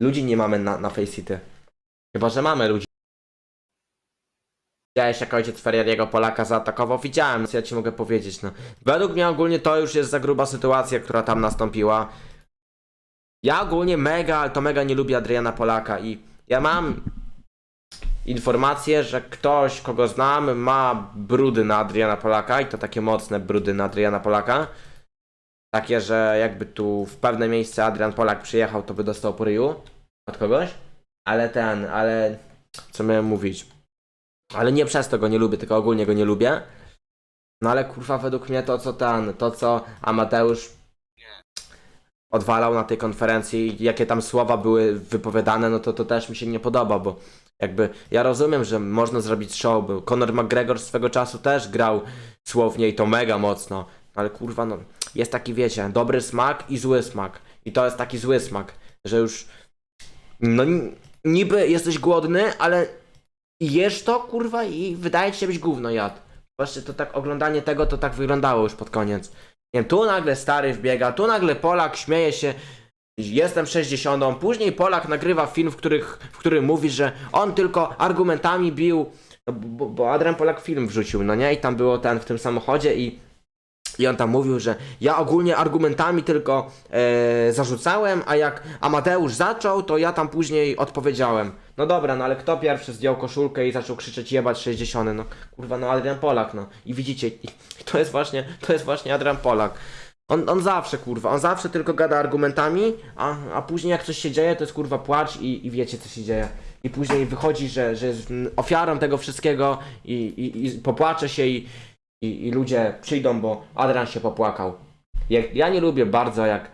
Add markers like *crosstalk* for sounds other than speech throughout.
Ludzi nie mamy na, na Faceit. Chyba, że mamy ludzi. Widziałeś jak ojciec Ferrariego Polaka zaatakował? Widziałem, co ja ci mogę powiedzieć, no. Według mnie ogólnie to już jest za gruba sytuacja, która tam nastąpiła. Ja ogólnie mega, ale to mega nie lubię Adriana Polaka i ja mam informację, że ktoś, kogo znam, ma brudy na Adriana Polaka i to takie mocne brudy na Adriana Polaka. Takie, że jakby tu w pewne miejsce Adrian Polak przyjechał, to by dostał po ryju od kogoś. Ale ten, ale co miałem mówić? Ale nie przez to go nie lubię, tylko ogólnie go nie lubię. No ale kurwa, według mnie to co ten, to co Amateusz odwalał na tej konferencji, jakie tam słowa były wypowiadane, no to to też mi się nie podoba, bo jakby ja rozumiem, że można zrobić show, bo Conor McGregor swego czasu też grał słownie i to mega mocno, ale kurwa, no jest taki, wiecie, dobry smak i zły smak. I to jest taki zły smak, że już no ni- niby jesteś głodny, ale jesz to, kurwa, i wydaje ci się być gówno jadł. Właśnie to tak, oglądanie tego to tak wyglądało już pod koniec. Nie wiem, tu nagle stary wbiega, tu nagle Polak śmieje się, jestem 60, później Polak nagrywa film, w, których, w którym mówi, że on tylko argumentami bił, no, bo, bo Adrian Polak film wrzucił, no nie? I tam było ten w tym samochodzie i i on tam mówił, że ja ogólnie argumentami tylko e, zarzucałem, a jak Amateusz zaczął, to ja tam później odpowiedziałem. No dobra, no ale kto pierwszy zdjął koszulkę i zaczął krzyczeć jebać 60? No kurwa, no Adrian Polak, no. I widzicie, to jest właśnie, to jest właśnie Adrian Polak. On, on zawsze, kurwa, on zawsze tylko gada argumentami, a, a później jak coś się dzieje, to jest kurwa płacz i, i wiecie co się dzieje. I później wychodzi, że, że jest ofiarą tego wszystkiego i, i, i popłacze się i, i, i ludzie przyjdą, bo Adrian się popłakał. Ja nie lubię bardzo jak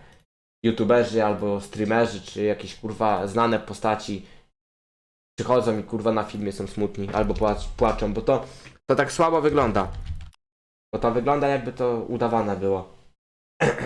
youtuberzy albo streamerzy, czy jakieś kurwa znane postaci przychodzą i kurwa na filmie są smutni albo płacz, płaczą, bo to, to tak słabo wygląda. Bo to wygląda jakby to udawane było. *clears throat*